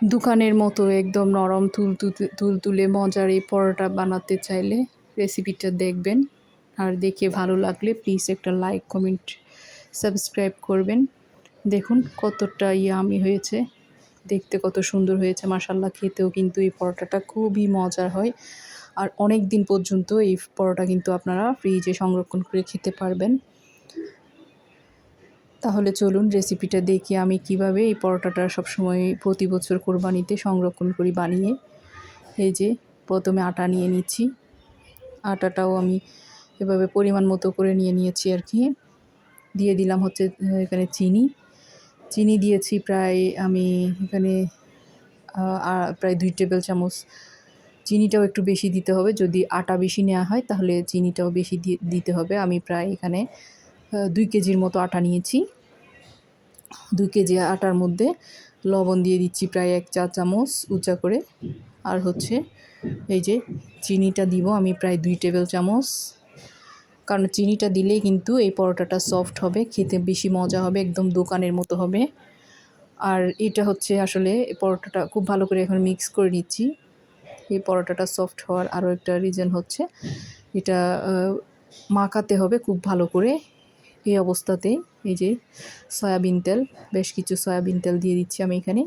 দোকানের মতো একদম নরম তুল তুলে মজার এই পরোটা বানাতে চাইলে রেসিপিটা দেখবেন। আর দেখে ভালো লাগলে প্লিজ একটা লাইক কমেন্ট সাবস্ক্রাইব করবেন। দেখুন কতটা ইয়ামি হয়েছে। দেখতে কত সুন্দর হয়েছে। মাসাল্লাহ খেতেও কিন্তু এই পরোটাটা খুবই মজার হয়। আর অনেক দিন পর্যন্ত এই পরোটা কিন্তু আপনারা ফ্রিজে সংরক্ষণ করে খেতে পারবেন। তাহলে চলুন রেসিপিটা দেখি আমি কীভাবে এই পরোটাটা সবসময় প্রতি বছর কোরবানিতে সংরক্ষণ করি বানিয়ে। এই যে, প্রথমে আটা নিয়ে নিচ্ছি। আটাটাও আমি এভাবে পরিমাণ মতো করে নিয়ে নিয়েছি আর কি। দিয়ে দিলাম হচ্ছে এখানে চিনি। চিনি দিয়েছি প্রায় আমি এখানে প্রায় দুই টেবিল চামচ। চিনিটাও একটু বেশি দিতে হবে। যদি আটা বেশি নেওয়া হয় তাহলে চিনিটাও বেশি দিতে হবে। আমি প্রায় এখানে দুই কেজির মতো আটা নিয়েছি। দুই কেজি আটার মধ্যে লবণ দিয়ে দিচ্ছি প্রায় এক চা চামচ উঁচা করে। আর হচ্ছে এই যে চিনিটা দিব আমি প্রায় দুই টেবিল চামচ। কারণ চিনিটা দিলেই কিন্তু এই পরোটাটা সফট হবে, খেতে বেশি মজা হবে, একদম দোকানের মতো হবে। আর এটা হচ্ছে আসলে পরোটাটা খুব ভালো করে এখন মিক্স করে নিচ্ছি। এই পরোটাটা সফট হওয়ার আরও একটা রিজন হচ্ছে, এটা মাখাতে হবে খুব ভালো করে। এই অবস্থাতেই এই যে সয়াবিন তেল, বেশ কিছু সয়াবিন তেল দিয়ে দিচ্ছি আমি এখানে।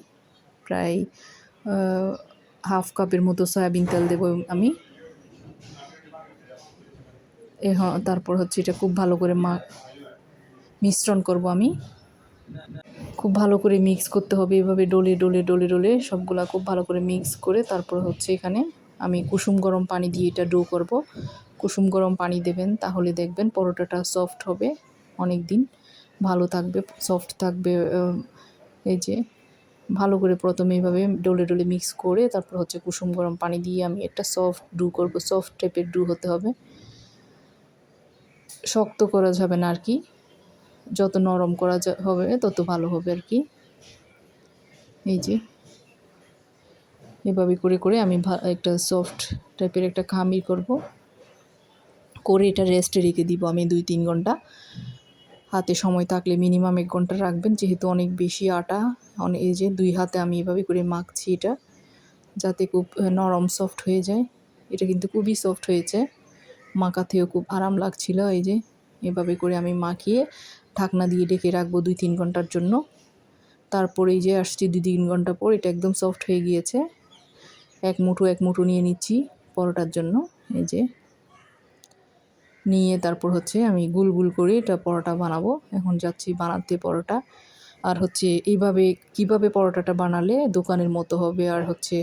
প্রায় হাফ কাপের মতো সয়াবিন তেল দেবো আমি। এ তারপর হচ্ছে এটা খুব ভালো করে মা, মিশ্রণ করব আমি। খুব ভালো করে মিক্স করতে হবে এভাবে ডলে ডলে ডলে ডলে সবগুলা খুব ভালো করে মিক্স করে তারপর হচ্ছে এখানে আমি কুসুম গরম পানি দিয়ে এটা ডো করব। কুসুম গরম পানি দেবেন তাহলে দেখবেন পরোটাটা সফট হবে। অনেক দিন ভালো থাকবে সফট থাকবে এই যে, ভালো করে প্রথমে এইভাবে ডলে ডলে মিক্স করে তারপর হচ্ছে কুসুম গরম পানি দিয়ে আমি একটা সফট ডু করব সফট টাইপের ডু হতে হবে। শক্ত করা যাবে না আর কি যত নরম করা হবে তত ভালো হবে আর কি এই যে, এভাবে করে করে আমি একটা সফট টাইপের একটা খামির করব। করে এটা রেস্টে রেখে দিব আমি দুই তিন ঘণ্টা। হাতে সময় থাকলে মিনিমাম এক ঘণ্টা রাখবেন। যেহেতু অনেক বেশি আটা অনেক এই যে দুই হাতে আমি এভাবে করে মাখছি এটা, যাতে খুব নরম সফট হয়ে যায়। এটা কিন্তু খুবই সফট হয়েছে। মাখাতেও খুব আরাম লাগছিল এই যে। এভাবে করে আমি মাখিয়ে ঢাকনা দিয়ে ডেকে রাখব দুই তিন ঘণ্টার জন্য। তারপরে এই যে আসছি দুই তিন ঘণ্টা পর, এটা একদম সফট হয়ে গিয়েছে। এক মুঠো এক মুঠো নিয়ে নিচ্ছি পরোটার জন্য। এই যে নিয়ে তারপর হচ্ছে আমি গুল গুল করে এটা পরোটা বানাবো। এখন যাচ্ছি বানাতে পরোটা। আর হচ্ছে এইভাবে কীভাবে পরোটাটা বানালে দোকানের মতো হবে আর হচ্ছে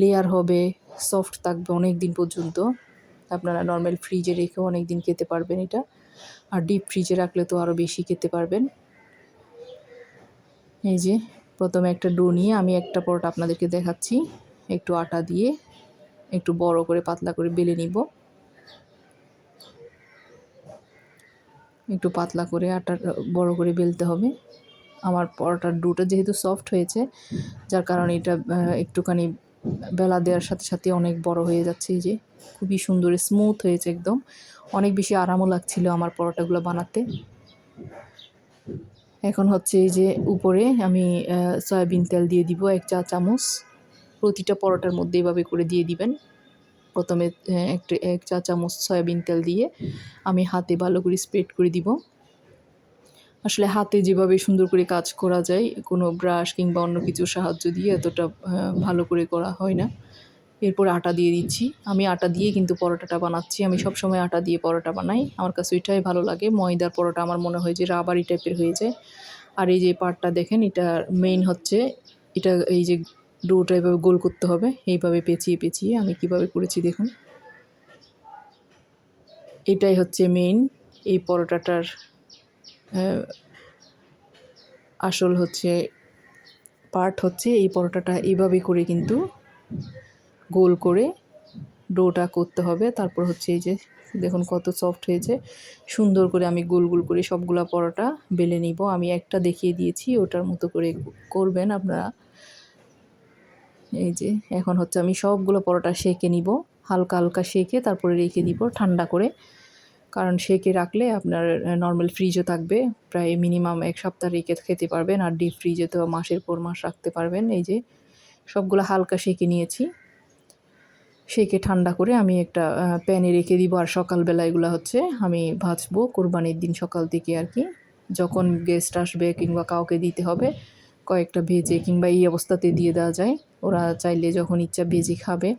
লেয়ার হবে সফট থাকবে অনেক দিন পর্যন্ত। আপনারা নর্মাল ফ্রিজে রেখেও অনেক দিন খেতে পারবেন এটা। আর ডিপ ফ্রিজে রাখলে তো আরও বেশি খেতে পারবেন। এই যে, প্রথমে একটা ডো নিয়ে আমি একটা পরোটা আপনাদেরকে দেখাচ্ছি। একটু আটা দিয়ে একটু বড় করে পাতলা করে বেলে নিব। একটু পাতলা করে আটা বড় করে বেলতে হবে। আমার পরোটার ডোটা যেহেতু সফট হয়েছে, যার কারণে এটা একটুখানি বেলা দেওয়ার সাথে সাথে অনেক বড় হয়ে যাচ্ছে যে। খুবই সুন্দর স্মুথ হয়েছে একদম। অনেক বেশি আরামও লাগছিল আমার পরোটাগুলো বানাতে। এখন হচ্ছে এই যে উপরে আমি সয়াবিন তেল দিয়ে দিব এক চা চামচ। প্রতিটা পরোটার মধ্যে এভাবে করে দিয়ে দিবেন। প্রথমে একটা, এক চা চামচ সয়াবিন তেল দিয়ে আমি হাতে ভালো করে স্প্রেড করে দিব। আসলে হাতে যেভাবে সুন্দর করে কাজ করা যায়, কোনো ব্রাশ কিংবা অন্য কিছুর সাহায্য দিয়ে এতটা ভালো করে করা হয় না। এরপর আটা দিয়ে দিচ্ছি। আমি আটা দিয়ে কিন্তু পরোটাটা বানাচ্ছি। আমি সব সময় আটা দিয়ে পরোটা বানাই। আমার কাছে ওইটাই ভালো লাগে। ময়দার পরোটা আমার মনে হয় যে রাবারি টাইপের হয়ে যায়। আর এই যে পাটটা দেখেন, এটা মেইন হচ্ছে, এটা এই যে ডোটা এভাবে গোল করতে হবে। এইভাবে পেঁচিয়ে পেঁচিয়ে আমি কীভাবে করেছি দেখুন। এটাই হচ্ছে মেইন এই পরোটাটার আসল হচ্ছে পার্ট হচ্ছে এই পরোটাটা এইভাবে করে কিন্তু গোল করে ডোটা করতে হবে। তারপর হচ্ছে এই যে দেখুন কত সফট হয়েছে। সুন্দর করে আমি গোল গোল করে সবগুলা পরোটা বেলে নিব। আমি একটা দেখিয়ে দিয়েছি, ওটার মতো করে করবেন আপনারা। এই যে, এখন হচ্ছে আমি সবগুলো পরোটা সেকে নিব। হালকা হালকা সেকে তারপরে রেখে দিব ঠান্ডা করে। কারণ সেকে রাখলে আপনার নর্মাল ফ্রিজও থাকবে। প্রায় মিনিমাম এক সপ্তাহ রেখে খেতে পারবেন আর ডিপ ফ্রিজে তো মাসের পর মাস রাখতে পারবেন। এই যে, সবগুলো হালকা সেঁকে নিয়েছি। সেঁকে ঠান্ডা করে আমি একটা প্যানে রেখে দিব আর সকালবেলা এগুলো হচ্ছে আমি ভাজবো। কোরবানির দিন সকাল থেকে আর কি। যখন গেস্ট আসবে কিংবা কাউকে দিতে হবে কয়েকটা ভেজে কিংবা এই অবস্থাতে দিয়ে দেওয়া যায়। ওরা চাইলে যখন ইচ্ছা ভেজে খাবে,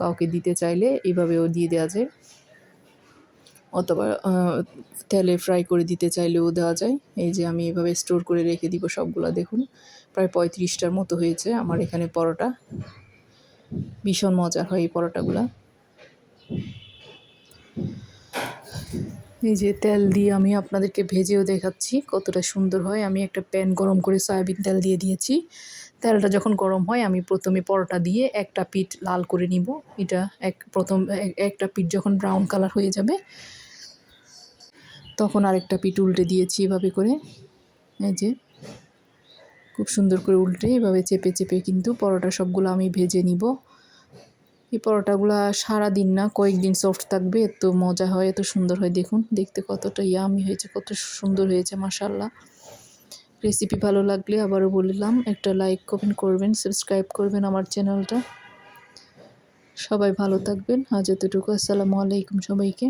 কাউকে দিতে চাইলে এইভাবেও দিয়ে দেওয়া যায়। অথবা তেলে ফ্রাই করে দিতে চাইলেও দেওয়া যায়। এই যে আমি এভাবে স্টোর করে রেখে দিব সবগুলো, দেখুন। প্রায় পঁয়ত্রিশটার মতো হয়েছে আমার এখানে পরোটা। ভীষণ মজার হয় এই পরোটাগুলো। এই যে তেল দিয়ে আমি আপনাদেরকে ভেজেও দেখাচ্ছি কতটা সুন্দর হয়। আমি একটা প্যান গরম করে সয়াবিন তেল দিয়ে দিয়েছি। তেলটা যখন গরম হয়, আমি প্রথমে পরোটা দিয়ে একটা পিঠ লাল করে নিব। এটা এক প্রথম একটা পিঠ যখন ব্রাউন কালার হয়ে যাবে, তখন আরেকটা পিঠ উল্টে দিয়েছি এভাবে করে। এই যে খুব সুন্দর করে উল্টে এভাবে চেপে চেপে কিন্তু পরোটা সবগুলো আমি ভেজে নিব। এই পরোটাগুলো সারাদিন না, কয়েকদিন সফট থাকবে, এত মজা হয়, এত সুন্দর হয়, দেখুন, দেখতে কতটা ইয়ামি হয়েছে, কত সুন্দর হয়েছে মাসাল্লাহ রেসিপি ভালো লাগলে আবারও বললাম, একটা লাইক কমেন্ট করবেন সাবস্ক্রাইব করবেন আমার চ্যানেলটা সবাই ভালো থাকবেন, আজ এতটুকু, আসসালামু আলাইকুম সবাইকে।